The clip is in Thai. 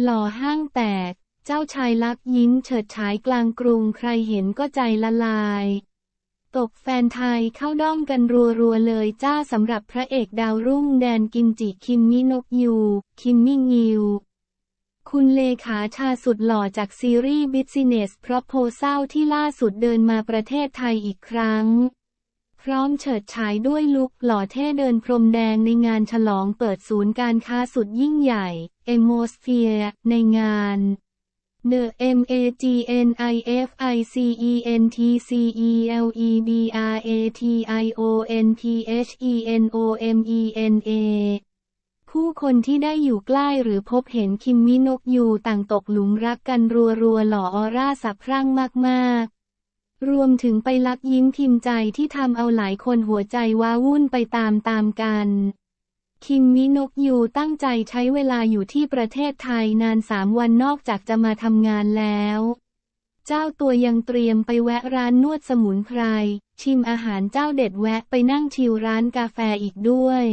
หล่อห้างแตก เจ้าชายลักยิ้มเฉิดฉายกลางกรุงใครเห็นก็ใจละลาย ตกแฟนไทยเข้าด้อมกันรัวๆเลยจ้าสำหรับพระเอกดาวรุ่งแดนกิมจิคิมมินกยู คิมมิงิว คุณเลขาชาสุดหล่อจากซีรีส์ Business Proposal ที่ล่าสุดเดินมาประเทศไทยอีกครั้ง พร้อมเฉิดฉายด้วยลุคหล่อเท่เดินพรมแดงในงานฉลองเปิดศูนย์การค้าสุดยิ่งใหญ่ e m o s p h e r e ในงาน The M A G N I F I C E N T C E L E B R A T I O N T H E N O M E N A ผู้คนที่ได้อยู่ใกล้หรือพบเห็นคิมมินกยูต่างตกหลุมรักกันรัวๆหล่อออร่าสับพรั่งมากๆ รวมถึงไปลักยิ้มพิมพ์ใจที่ทำเอาหลายคนหัวใจว้าวุ่นไปตามๆกัน คิมมินกยูตั้งใจใช้เวลาอยู่ที่ประเทศไทยนานสามวันนอกจากจะมาทำงานแล้ว เจ้าตัวยังเตรียมไปแวะร้านนวดสมุนไพร ชิมอาหารเจ้าเด็ดแวะไปนั่งชิลร้านกาแฟอีกด้วย